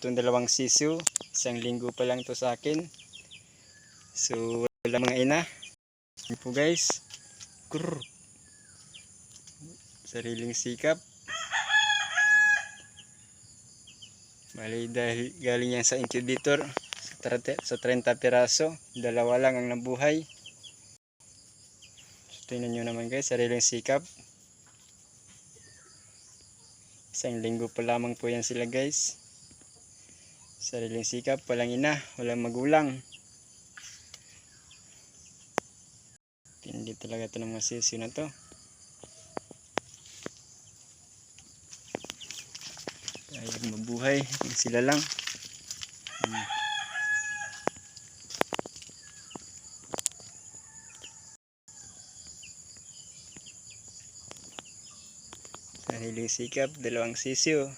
itong dalawang sisiw. Isang linggo pa lang to sa akin. So, wala mga ina. Yan po guys. Kurr. Sariling sikap. Bali dahil galing yan sa incubator sa 30, sa 30 piraso, dalawa lang ang nabuhay. So, tingnan nyo naman guys, sariling sikap. Isang linggo pa lamang po yan sila guys. Sariling sikap, walang ina, walang magulang. Tindi talaga ito ng mga sisiyo na to. Kaya mabuhay, sila lang. Hmm. Sariling sikap, dalawang sisiyo.